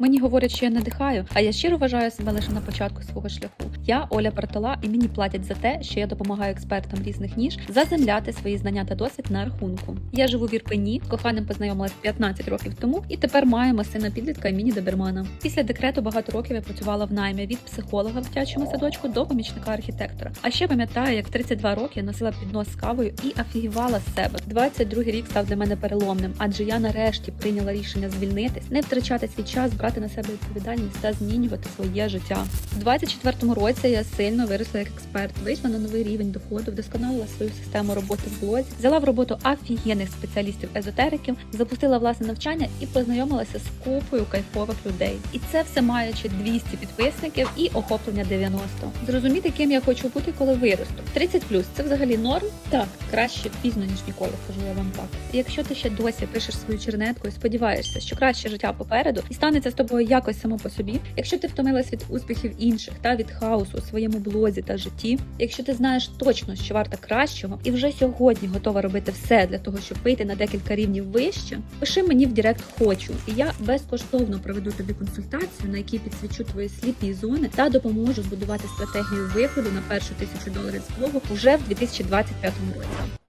Мені говорять, що я надихаю, а я щиро вважаю себе лише на початку свого шляху. Я Оля Бартола, і мені платять за те, що я допомагаю експертам різних ніж заземляти свої знання та досвід на рахунку. Я живу в Ірпені, коханим познайомилась 15 років тому, і тепер маємо сина підлітка імені Добермана. Після декрету багато років я працювала в наймі від психолога в дитячому садочку до помічника архітектора. А ще пам'ятаю, як в 32 роки я носила піднос з кавою і афігівала з себе. 22 рік став для мене переломним, адже я нарешті прийняла рішення звільнитись, не втрачати свій час, брати на себе відповідальність та змінювати своє життя. У 24-му році я сильно виросла як експерт, вийшла на новий рівень доходу, вдосконалила свою систему роботи в блозі, взяла в роботу офігенних спеціалістів-езотериків, запустила власне навчання і познайомилася з купою кайфових людей. І це все маючи 200 підписників і охоплення 90. Зрозуміти, ким я хочу бути, коли виросту. 30 плюс це взагалі норм? Так, краще пізно ніж ніколи, скажу я вам так. І Якщо ти ще досі пишеш свою чернетку і сподіваєшся, що краще життя попереду, і станеться з тобою якось само по собі. Якщо ти втомилась від успіхів інших та від хаосу у своєму блозі та житті, якщо ти знаєш точно, що варта кращого, і вже сьогодні готова робити все для того, щоб вийти на декілька рівнів вище, пиши мені в Директ хочу, і я безкоштовно проведу тобі консультацію, на якій підсвічу твої сліпі зони та допоможу збудувати стратегію виходу на першу тисячу доларів з блогу вже в 2025 році.